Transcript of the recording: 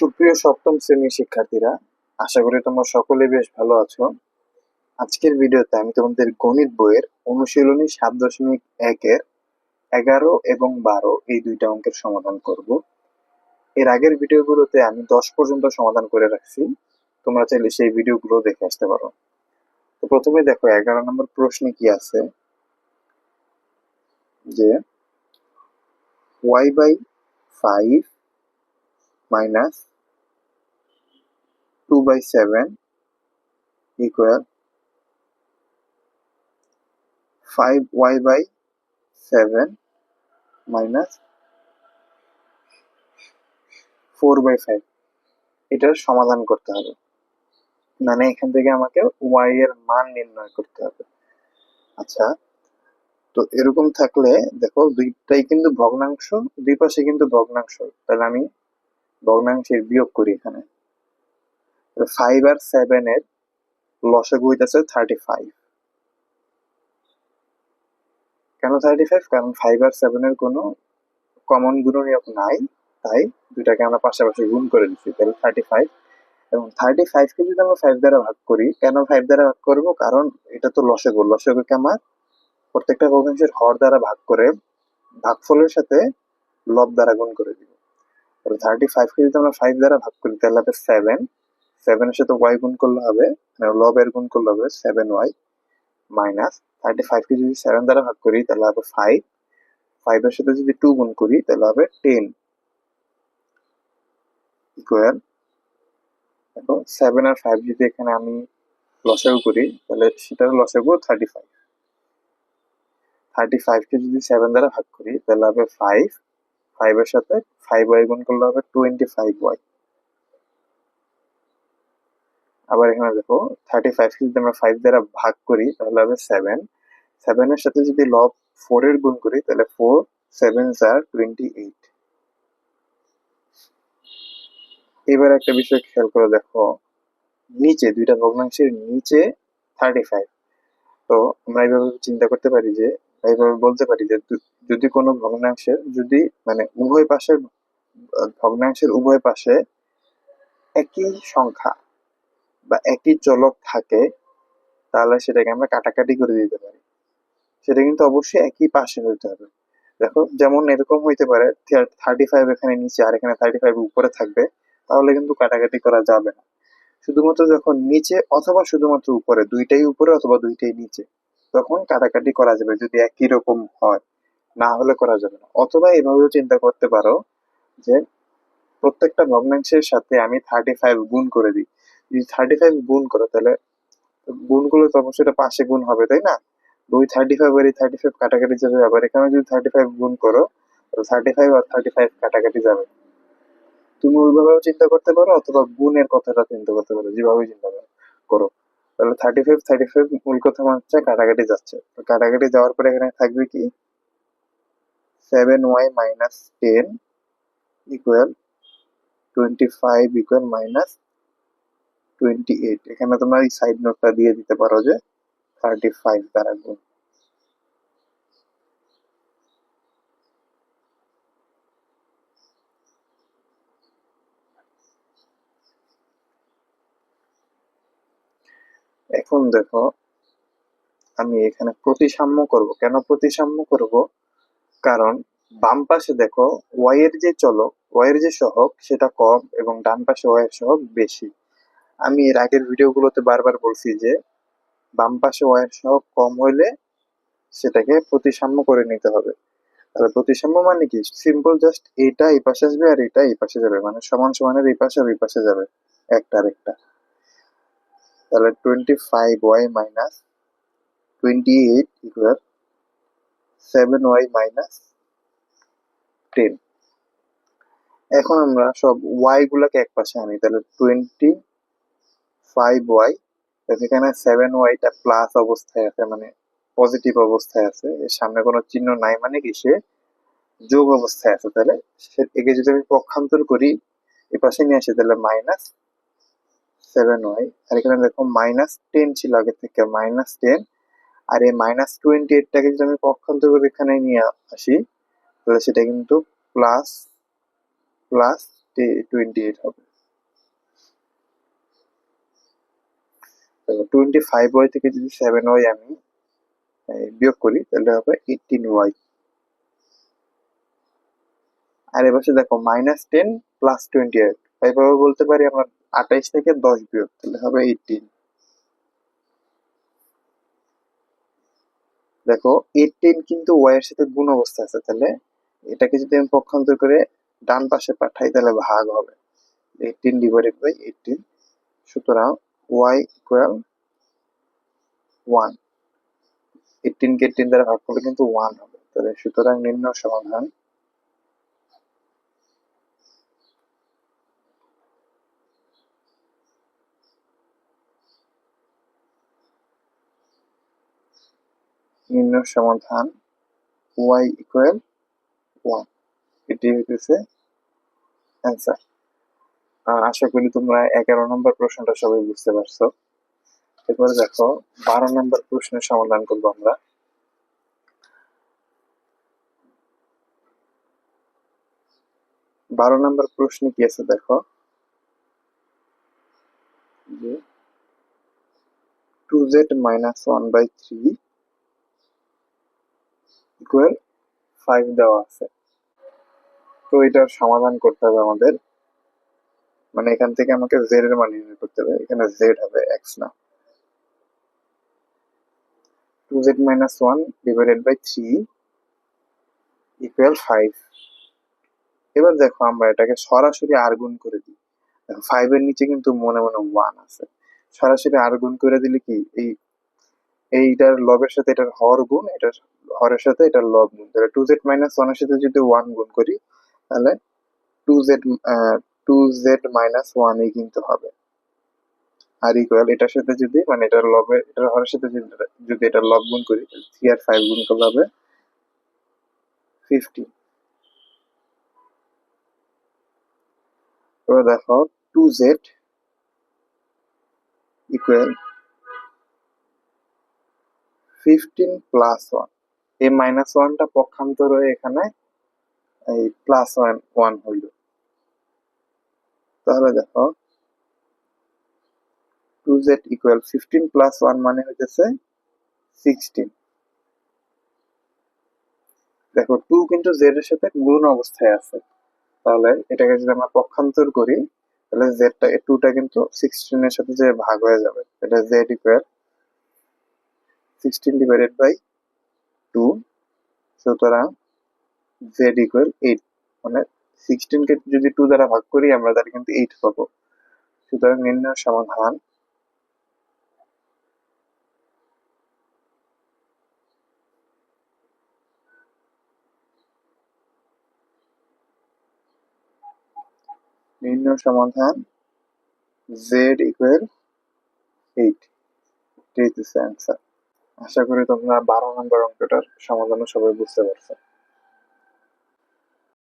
সুপ্রিয় সপ্তম শ্রেণির শিক্ষার্থীরা, আশা করি তোমরা সকলে বেশ ভালো আছো। আজকের ভিডিওতে আমি তোমাদের গণিত বইয়ের অনুশীলনী সাত দশমিক একের এগারো এবং বারো এই দুইটা অঙ্কের সমাধান করব। এর আগের ভিডিওগুলোতে আমি দশ পর্যন্ত সমাধান করে রাখছি। তোমরা চাইলে সেই ভিডিওগুলো দেখে আসতে পারো। তো প্রথমে দেখো, এগারো নম্বর প্রশ্নে কি আছে? যে Y by five minus two by seven equal five Y by seven minus four by five এটার সমাধান করতে হবে। মানে এখান থেকে আমাকে ওয়াই এর মান নির্ণয় করতে হবে। আচ্ছা তো এরকম থাকলে দেখো দুইটাই কিন্তু ভগ্নাংশ, দুই পাশে কিন্তু ভগ্নাংশ। তাহলে আমি ভগ্নাংশের বিয়োগ করি এখানে। ফাইভ আর সেভেন এর লসাগু হইতেছে থার্টি ফাইভ কেন থার্টি ফাইভ কারণ ফাইভ আর সেভেন এর কোনো কমন গুণনীয়ক নাই, তাই দুটাকে আমরা পাশাপাশি গুণ করে দিচ্ছি তাহলে থার্টি ফাইভ এবং থার্টি ফাইভকে যদি আমরা ফাইভ দ্বারা ভাগ করি, কেন ফাইভ দ্বারা ভাগ করব? কারণ এটা তো লসাগু লসাগুকে আমার প্রত্যেকটা ভগ্নাংশের হর দ্বারা ভাগ করে ভাগফলের সাথে লব দ্বারা গুণ করে তাহলে থার্টি ফাইভকে যদি আমরা ফাইভ দ্বারা ভাগ করি, তাহলে হবে সেভেন সেভেনের সাথে ওয়াই গুণ করলে হবে মানে লবের গুণ করলে হবে সেভেন ওয়াই মাইনাস থার্টি ফাইভকে যদি সেভেন দ্বারা ভাগ করি, তাহলে হবে ফাইভ ফাইভের সাথে যদি টু গুণ করি, তাহলে হবে টেন ইকুয়াল দেখো সেভেন আর ফাইভ যদি এখানে আমি লসাগু করি, তাহলে সেটার লসাগু থার্টি ফাইভ থার্টি ফাইভকে যদি সেভেন দ্বারা ভাগ করি, তাহলে হবে ফাইভ ফাইভের সাথে ফাইভ ওয়াই গুণ করলে হবে টোয়েন্টি ফাইভ ওয়াই আবার এখানে দেখো থার্টি ফাইভকে যদি আমরা ফাইভ দ্বারা ভাগ করি, তাহলে হবে সেভেন সেভেনের সাথে যদি লব ফোর এর গুণ করি, তাহলে ফোর সেভেন আর টোয়েন্টি এইট এবার একটা বিষয় খেয়াল করে দেখো, নিচে, দুইটা ভগ্নাংশের নিচে থার্টি ফাইভ তো আমরা এইভাবে চিন্তা করতে পারি যে এইভাবে বলতে পারি যে যদি কোনো ভগ্নাংশের, যদি মানে উভয় পাশের, ভগ্নাংশের উভয় পাশে একই সংখ্যা বা একই চলক থাকে, তাহলে সেটাকে আমরা কাটাকাটি করে দিতে পারি। সেটা কিন্তু অবশ্যই একই পাশে হইতে হবে। দেখো, যেমন এরকম হইতে পারে থার্টি ফাইভ এখানে নিচে আর এখানে থার্টি ফাইভ উপরে থাকবে, তাহলে কিন্তু কাটাকাটি করা যাবে না। শুধুমাত্র যখন নিচে অথবা শুধুমাত্র উপরে, দুইটাই উপরে অথবা দুইটাই নিচে। তখন কাটাকাটি করা যাবে যদি একই রকম হয়। না হলে করা যাবে না। অথবা এভাবেও চিন্তা করতে পারো যে প্রত্যেকটা ভগ্নাংশের সাথে আমি থার্টি ফাইভ গুণ করে দিই। যদি থার্টি ফাইভ গুণ করো তাহলে গুণগুলো তো এটা পাশে গুণ হবে, তাই না? দুই থার্টি ফাইভ আর থার্টি ফাইভ কাটাকাটি যাবে। আবার এখানে যদি থার্টি ফাইভ গুণ করো থার্টি ফাইভ আর থার্টি ফাইভ কাটাকাটি যাবে। তুমি ওইভাবেও চিন্তা করতে পারো, অথবা গুণের কথাটা চিন্তা করতে পারো যেভাবে চিন্তা করো। তাহলে থার্টি ফাইভ থার্টি ফাইভ মূল কথা হচ্ছে কাটাকাটি যাচ্ছে। তো কাটাকাটি যাওয়ার পরে এখানে থাকবে কি? Seven Y minus ten equal twenty five equal minus twenty eight এখানে তোমরা এই সাইড নোটটা দিয়ে দিতে পারো যে থার্টি ফাইভ দ্বারা গুণ। এখন দেখো, আমি এখানে প্রতিসাম্য করব। কেন প্রতিসাম্য করব? কারণ বাম পাশে দেখো ওয়াই এর যে চলক ওয়াই এর যে সহক সেটা কম এবং ডান পাশে ওয়াই এর সহক বেশি। আমি এর আগের ভিডিওগুলোতে বারবার বলছি যে, বাম পাশে ওয়াই এর কম হইলে সেটাকে প্রতিসাম্য করে নিতে হবে। তাহলে প্রতিসাম্য মানে কি? সিম্পল জাস্ট এটা এই পাশে আসবে আর এটা এই পাশে যাবে। মানে সমান সমানের এই পাশে আর এই পাশে যাবে। একটা আর একটা। তাহলে twenty five Y minus twenty eight equal seven Y minus ten এখন আমরা সব ওয়াই গুলাকে এক পাশে আনি, তাহলে টোয়েন্টি ফাইভ ওয়াই এখানে সেভেন ওয়াইটা প্লাস অবস্থায় আছে মানে পজিটিভ অবস্থায় আছে, এর সামনে কোনো চিহ্ন নাই মানে কি, সে যোগ অবস্থায় আছে, তাহলে একে যদি আমি পক্ষান্তর করি, এ পাশে নিয়ে আসি, তাহলে মাইনাস সেভেন ওয়াই আর এখানে দেখো মাইনাস টেন ছিল আগে থেকে মাইনাস টেন আর এই মাইনাস টোয়েন্টি এইটটাকে যদি আমি পক্ষান্তর করে এখানে নিয়ে আসি, তাহলে সেটা কিন্তু প্লাস প্লাস টোয়েন্টি এইট হবে। টোয়েন্টি ফাইভ ওয়াই থেকে যদি সেভেন ওয়াই আমি বিয়োগ করি, তাহলে হবে এইটিন ওয়াই আর এবার দেখো minus ten plus twenty eight এইভাবে বলতে পারি আমরা আঠাইশ থেকে দশ বিয়োগ তাহলে হবে এইটিন দেখো এইটিন কিন্তু ওয়াই এর সাথে গুণ অবস্থা আছে, তাহলে এটাকে যদি আমি পক্ষান্তর করে ডান পাশে পাঠাই, তাহলে ভাগ হবে। এইটিন ডিভাইডেড বাই এইটিন সুতরাং ওয়াই ইকুয়াল ওয়ান এইটিন কে এইটিন দ্বারা ভাগ করলে কিন্তু ওয়ান হবে, তাহলে সুতরাং নিম্ন সমাধান নিম্ন সমাধান ওয়াই ইকুয়াল ওয়ান এটি হইতেছে অ্যান্সার আশা করি তোমরা এগারো নম্বর প্রশ্নটা সবাই বুঝতে পারছ। এরপরে দেখো, বারো নম্বর প্রশ্নের সমাধান করব আমরা। বারো নম্বর প্রশ্নে কি আছে দেখো? Two Z minus one by three equal five দেওয়া আছে। তো এটার সমাধান করতে হবে আমাদের। মানে এখান থেকে আমাকে জেড এর মান নির্ণয় করতে হবে। এখানে জেড হবে এক্স না। Two Z minus one divided by three equal five এবার দেখো আমরা এটাকে সরাসরি আর গুণ করে দিই। ফাইভ এর নিচে কিন্তু মনে মনে ওয়ান আছে। সরাসরি আর গুণ করে দিলে কি? এই এইটার লবের সাথে এটার হর গুণ, এটার হরের সাথে এটার লব গুণ। তাহলে টু জেড মাইনাস ওয়ানের সাথে যদি ওয়ান গুণ করি, তাহলে two z two z minus ওয়ানই কিন্তু হবে। আর ইকুয়াল এটার সাথে যদি মানে এটার লবে, এটার হরের সাথে যদি এটার লব গুণ করি থ্রি আর ফাইভ গুণ করলে হবে ফিফটি এবার দেখো two z equal fifteen plus one এই মাইনাস ওয়ানটা পক্ষান্তর হয়ে এখানে এই প্লাস ওয়ান ওয়ান হইল। তাহলে দেখো two z equal fifteen plus one মানে হইতেছে সিক্সটিন দেখো টু কিন্তু জেড এর সাথে গুণ অবস্থায় আছে। তাহলে এটাকে যদি আমরা পক্ষান্তর করি, তাহলে জেডটা টুটা কিন্তু সিক্সটিন এর সাথে যে ভাগ হয়ে যাবে এটা z equal sixteen divided by two সুতরাং জেড ইকুয়াল এইট মানে সিক্সটিন কে যদি টু দ্বারা ভাগ করি, আমরা তাহলে কিন্তু এইট পাবো। সুতরাং নির্ণয় সমাধান। নির্ণয় সমাধান জেড ইকুয়াল এইট এটাই হচ্ছে অ্যান্সার আশা করি তোমরা বারো নম্বর অঙ্কটার সমাধানও সবাই বুঝতে পারছ।